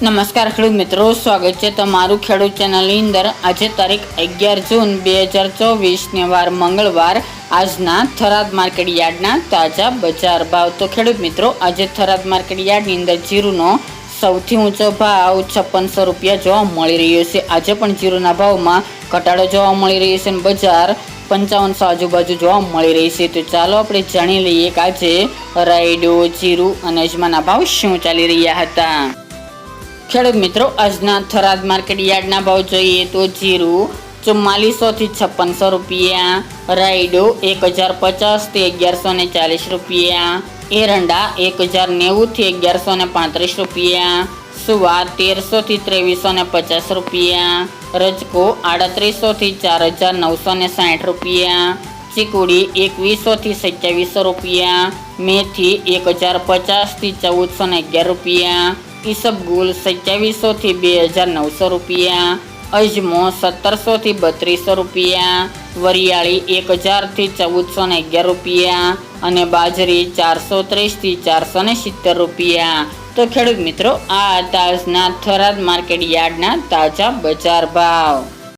નમસ્કાર ખેડૂત મિત્રો, સ્વાગત છે તમારું ખેડૂત ચેનલની અંદર. આજે તારીખ અગિયાર જૂન બે હજાર ચોવીસને વાર મંગળવાર. આજના થરાદ માર્કેટ યાર્ડના તાજા બજાર ભાવ. તો ખેડૂત મિત્રો, આજે થરાદ માર્કેટ યાર્ડની અંદર જીરુનો સૌથી ઊંચો ભાવ છપ્પનસો રૂપિયા જોવા મળી રહ્યો છે. આજે પણ જીરુના ભાવમાં ઘટાડો જોવા મળી રહ્યો છે અને બજાર પંચાવનસો આજુબાજુ જોવા મળી રહી છે. તો ચાલો આપણે જાણી લઈએ કે આજે રાયડો, જીરું અને અજમાના ભાવ શું ચાલી રહ્યા હતા. ખેડૂત મિત્રો, આજના થરાદ માર્કેટ યાર્ડના ભાવ જોઈએ તો જીરું, ચુમ્માલીસોથી છપ્પનસો રૂપિયા, રાયડો એક હજાર પચાસથી અગિયારસો ને ચાલીસ રૂપિયા, એરંડા એક હજાર નેવુંથી અગિયારસો ને પાંત્રીસ રૂપિયા, સુવા તેરસોથી ત્રેવીસો ને પચાસ રૂપિયા, રજકો આડત્રીસોથી ચાર હજાર નવસો ને સાઠ રૂપિયા, ચીકુડી એકવીસોથી સત્યાવીસો રૂપિયા, મેથી એક હજાર પચાસથી ચૌદસો ને અગિયાર રૂપિયા ઈસબગુલ સત્યાવીસો થી બે હજાર નવસો રૂપિયા, અજમો સત્તરસો થી બત્રીસો રૂપિયા, વરિયાળી એક હજારથી ચૌદસો ને અગિયાર રૂપિયા અને બાજરી ચારસો ત્રીસથી ચારસો ને સિત્તેર રૂપિયા. તો ખેડૂત મિત્રો, આ હતા આજના થરાદ માર્કેટ યાર્ડના તાજા બજાર ભાવ.